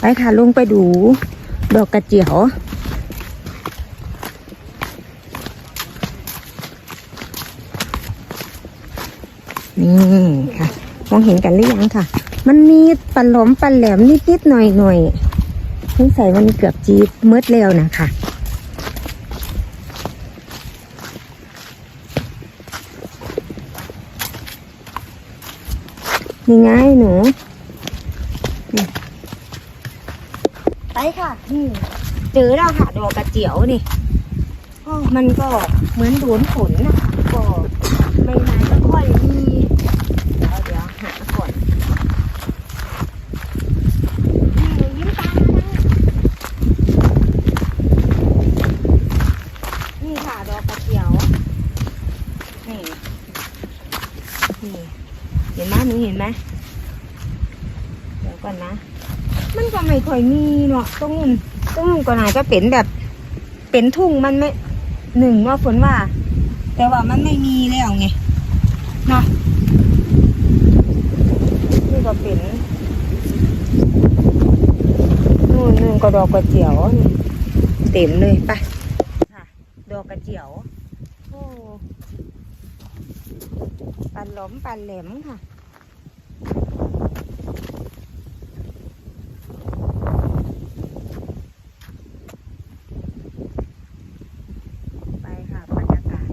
ไปค่ะลงไปดู ดอกกระเจียว นี่ค่ะ มองเห็นกันหรือยังค่ะ มันมีปันหลอมปันแหลมนิดๆหน่อยๆนี่ใส่มันเกือบจีบมืดแล้วนะคะนี่ไงหนู ไปค่ะนี่เจอแล้วค่ะดอกกระเจียวนี่อ้อมันก็เหมือนโดนฝนนะคะก็ไม่นานก็ค่อยมีเดี๋ยวเดี๋ยวหาก่อนยิ้มตามมานะนี่ค่ะดอกกระเจียวนี่นี่เห็นไหมหนูเห็นไหมเดี๋ยวก่อนนะ มันก็ไม่ค่อยมีเนาะตรงนู้นตรงนู้นก็น่าจะเป็นแบบ เป็นทุ่งมันไม่หนึ่งว่าฝนว่า แต่ว่ามันไม่มีแล้วไงเนาะนี่ก็เป็นนู่นนู่นก็ดอกกระเจียวนี่เต็มเลยไปะดอกกระเจียวโอ้ปันหล้อมปันแหลมค่ะ ไปค่ะบรรยากาศ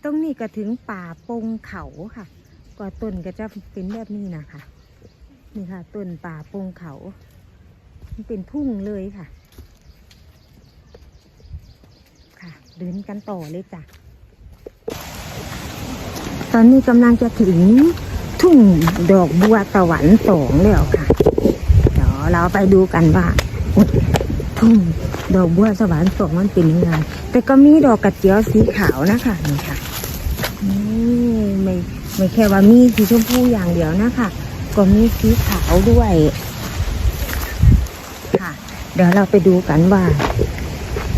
ต รงนี้ก็ถึงป่าปงเขาค่ะก็ต้นก็จะเป็นแบบนี้นะคะนี่ค่ะต้นป่าปงเขา มันเป็นทุ่งเลยค่ะ ค่ะเดินกันต่อเลยจ้ะตอนนี้กำลังจะถึงทุ่งดอกบัวตะวันสองแล้วค่ะ เดี๋ยวเราไปดูกันว่าทุ่งดอกบัวสวรรค์สองมันเป็นยังไงแต่ก็มีดอกกระเจียวสีขาวนะคะนี่ค่ะ นี่ไม่ไม่แค่ว่ามีสีชมพูอย่างเดียวนะคะ ก็มีสีขาวด้วย ค่ะ เดี๋ยวเราไปดูกันว่า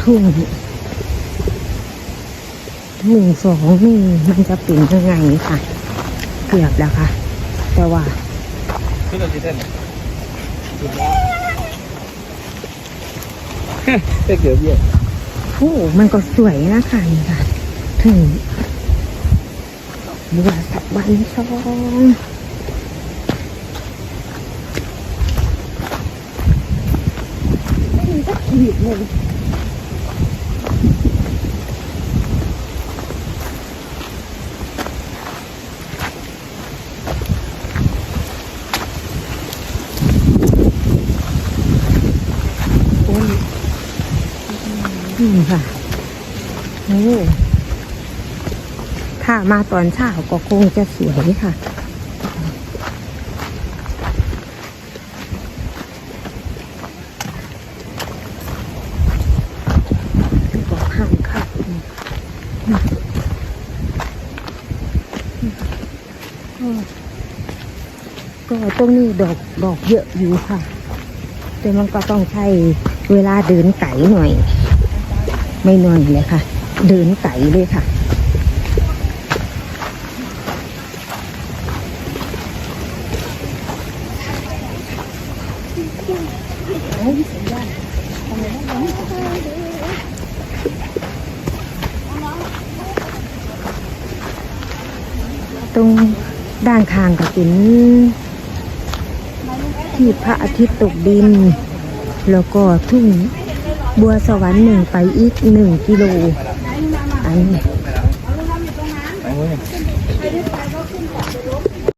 ทุ่งหนึ่งสองนี่มันจะเป็นยังไงค่ะ เกือบแล้วค่ะ แต่ว่าขึ้นเราจะเต้นเต้นเกือบเยี่ยมโอ้มันก็สวยนะคะนี่ค่ะ ถึง บัวสับวันช่อง ถ้ามาตอนเช้าก็คงจะสวยค่ะก็ห้ามค่ะก็ตรงนี้ดอกดอกเยอะอยู่ค่ะ แต่มันก็ต้องใช้เวลาเดินไก่หน่อย ไม่หน่อยเลยค่ะ เดินไก่เลยค่ะ ตรงด้านข้างก็เป็นที่พระอาทิตย์ตกดิน แล้วก็ทุ่งบัวสวรรค์หนึ่งไปอีกหนึ่งกิโลอันนี้